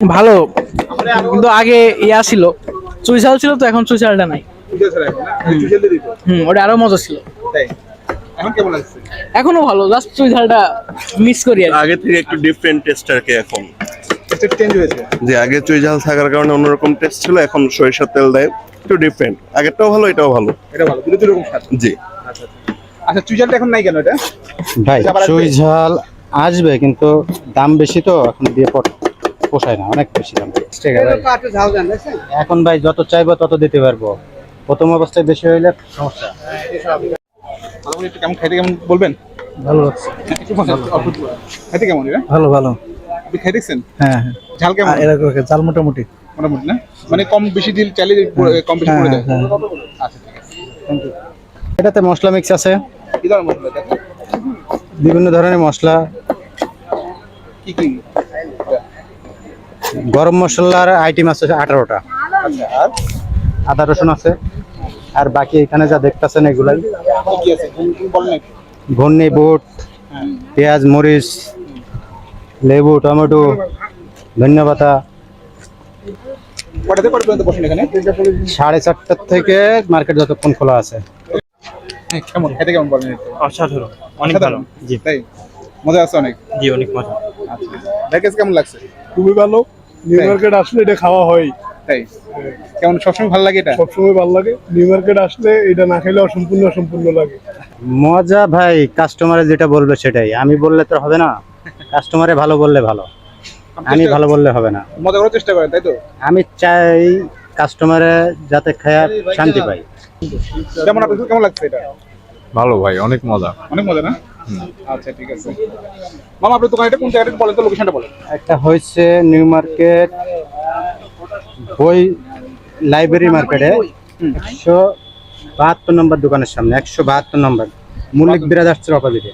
ভালো কিন্তু আগে ইয়া ছিল চুই ঝাল ছিল তো এখন চুই ঝালটা নাই। হুম ওটা আরও মজা ছিল। এখন ভালো জাস্ট চুই ঝালটা মিস করি। আগে থেকে একটু ডিফারেন্ট টেস্ট আর কি এখন। টেস্ট যে আগে চুইঝাল থাকার কারণে অন্যরকম টেস্ট ছিল এখন সরিষার তেল দেয় একটু ডিফারেন্ট আগেরটাও ভালো এটাও ভালো। এটা ভালো দুটো রকম স্বাদ। জি। আচ্ছা আচ্ছা। আচ্ছা চুইজালটা এখন নাই কেন এটা? ভাই আবার আসবে? কিন্তু দাম বেশি তো এখন দিয়ে পট পোষায় না অনেক বেশি দাম। এখন ভাই যত চাইব তত দিতে পারব। প্রথম অবস্থায় বেশি হইলে সমস্যা। একটু কেমন খাইতে কেমন বলবেন? ভালো লাগছে। খাইতে কেমন ভালো ভালো। আপনি দেখছেন? হ্যাঁ ঝাল কেমন? এরকম চাল মোটামুটি। মোটামুটি না? মানে কম বেশি দিল চাইলে পুরো- কম বেশি করে দেয় আচ্ছা ঠিক আছে। এটাতে মশলা মিক্স আছে। কি ধরনের মশলা? বিভিন্ন ধরনের মশলা। কি কি গরম মশলার আইটেম আছে আঠারোটা। আদা রসুন আছে। আর বাকি এখানে যা দেখতেছেন এগুলাই। ধন্যে বুট হ্যাঁ পেঁয়াজ মরিচ লেবু টমেটো ধনিয়া পাতা। সাড়ে চারটার থেকে মার্কেট যতক্ষণ খোলা আছে। হ্যাঁ, কেমন? খাইতে কেমন বলেন অসাধারণ অনেক ভালো। জি। তাই? মজা আছে অনেক? জি অনেক মজা। আচ্ছা। প্যাকেজ কেমন লাগছে? খুবই ভালো। নিউ? মার্কেট আসলে এটা খাওয়া হয়। তাই? কেমন সবসময় ভালো লাগে এটা? সবসময় ভালো লাগে। নিউ মার্কেট আসলে এটা না খেলে অসম্পূর্ণ অসম্পূর্ণ লাগে। মজা ভাই কাস্টমারে যেটা বলবে সেটাই। আমি বললে তো হবে না। কাস্টমারে ভালো বললে ভালো। আমি ভালো বললে হবে না। মজা করার চেষ্টা করেন তাই তো? আমি চাই কাস্টমারে যাতে খায়া শান্তি পাই। যেমন আপনার কেমন লাগছে এটা? ভালো ভাই অনেক মজা। অনেক মজা না? আচ্ছা ঠিক আছে। মামা আপনার দোকান এটা কোন জায়গাটা বলেন তো লোকেশনটা বলেন। একটা হয়েছে নিউ মার্কেট বই লাইব্রেরি মার্কেটে একশো বাহাত্তর নম্বর দোকানের সামনে একশো বাহাত্তর নম্বর। মল্লিক বিরাজ আসছে অপোজিটে।